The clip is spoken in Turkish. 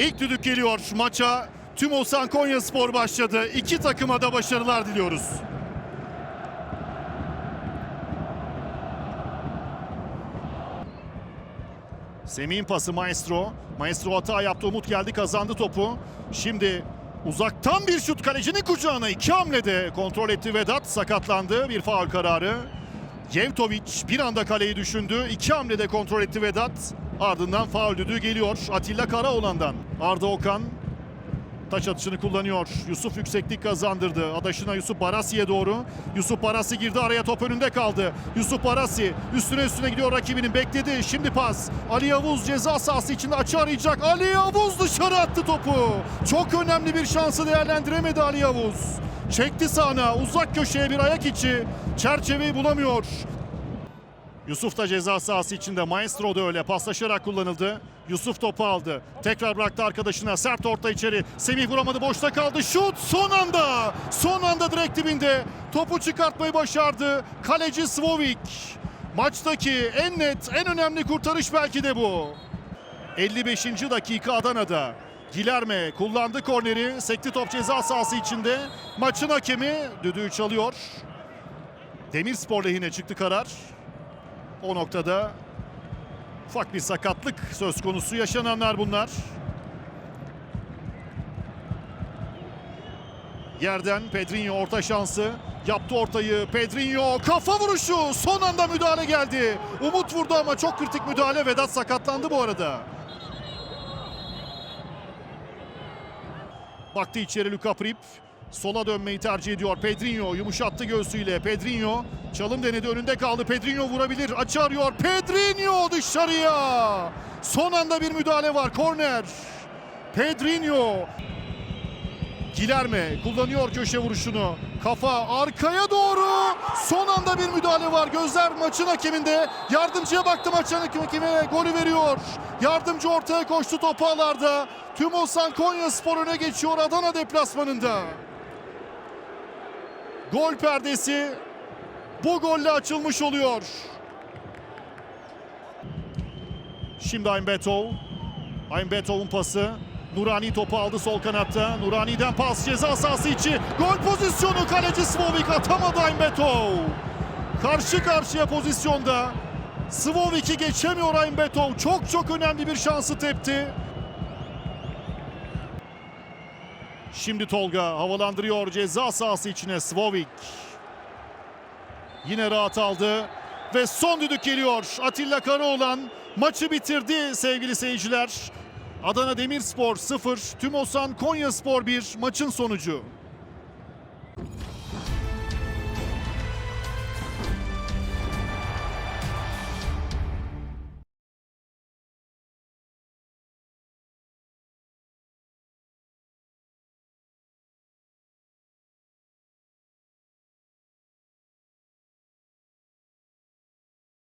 İlk düdük geliyor maça. Tüm Osan Konya Spor başladı. İki takıma da başarılar diliyoruz. Semih'in pası Maestro. Maestro hata yaptı. Umut geldi kazandı topu. Şimdi uzaktan bir şut kalecinin kucağına. iki hamlede kontrol etti Vedat. Sakatlandı. Bir faul kararı. Yevtovic bir anda kaleyi düşündü. İki hamlede kontrol etti Vedat. Ardından faul düdüğü geliyor Atilla Karaoğlan'dan. Arda Okan taç atışını kullanıyor. Yusuf yükseklik kazandırdı. Adaşına Yusuf Barasi'ye doğru. Yusuf Barasi girdi araya top önünde kaldı. Yusuf Barasi üstüne üstüne gidiyor rakibinin bekledi. Şimdi pas. Ali Yavuz ceza sahası içinde açı arayacak. Ali Yavuz dışarı attı topu. Çok önemli bir şansı değerlendiremedi Ali Yavuz. Çekti sağına uzak köşeye bir ayak içi. Çerçeveyi bulamıyor. Yusuf da ceza sahası içinde. Maestro da öyle paslaşarak kullanıldı. Yusuf topu aldı. Tekrar bıraktı arkadaşına. Sert orta içeri. Semih vuramadı. Boşta kaldı. Şut son anda. Son anda direkt dibinde. Topu çıkartmayı başardı. Kaleci Svovik. Maçtaki en net, en önemli kurtarış belki de bu. 55. dakika Adana'da. Gilerme kullandı korneri. Sekti top ceza sahası içinde. Maçın hakemi düdüğü çalıyor. Demirspor lehine çıktı karar. O noktada ufak bir sakatlık söz konusu yaşananlar bunlar. Yerden Pedrinho orta şansı. Yaptı ortayı. Pedrinho kafa vuruşu. Son anda müdahale geldi. Umut vurdu ama çok kritik müdahale. Vedat sakatlandı bu arada. Baktı içeri Luka Prip. Sola dönmeyi tercih ediyor. Pedrinho yumuşattı göğsüyle. Pedrinho çalım denedi önünde kaldı. Pedrinho vurabilir. Açı arıyor. Pedrinho dışarıya. Son anda bir müdahale var. Korner. Pedrinho. Gilerme kullanıyor köşe vuruşunu. Kafa arkaya doğru. Son anda bir müdahale var. Gözler maçın hakeminde. Yardımcıya baktı maçın hakemine. Golü veriyor. Yardımcı ortaya koştu topu alarda. Tüm Osan Konya Spor öne geçiyor Adana deplasmanında. Gol perdesi bu golle açılmış oluyor. Şimdi Aymbetov. Aymbetov'un pası. Nurani topu aldı sol kanatta. Nurani'den pas ceza sahası içi. Gol pozisyonu kaleci Svovik atamadı Aymbetov. Karşı karşıya pozisyonda. Svovik'i geçemiyor Aymbetov. Çok çok önemli bir şansı tepti. Şimdi Tolga havalandırıyor ceza sahası içine Svovik. Yine rahat aldı ve son düdük geliyor. Atilla Karaoğlan maçı bitirdi sevgili seyirciler. Adana Demirspor 0, Tümosan Konyaspor 1 maçın sonucu.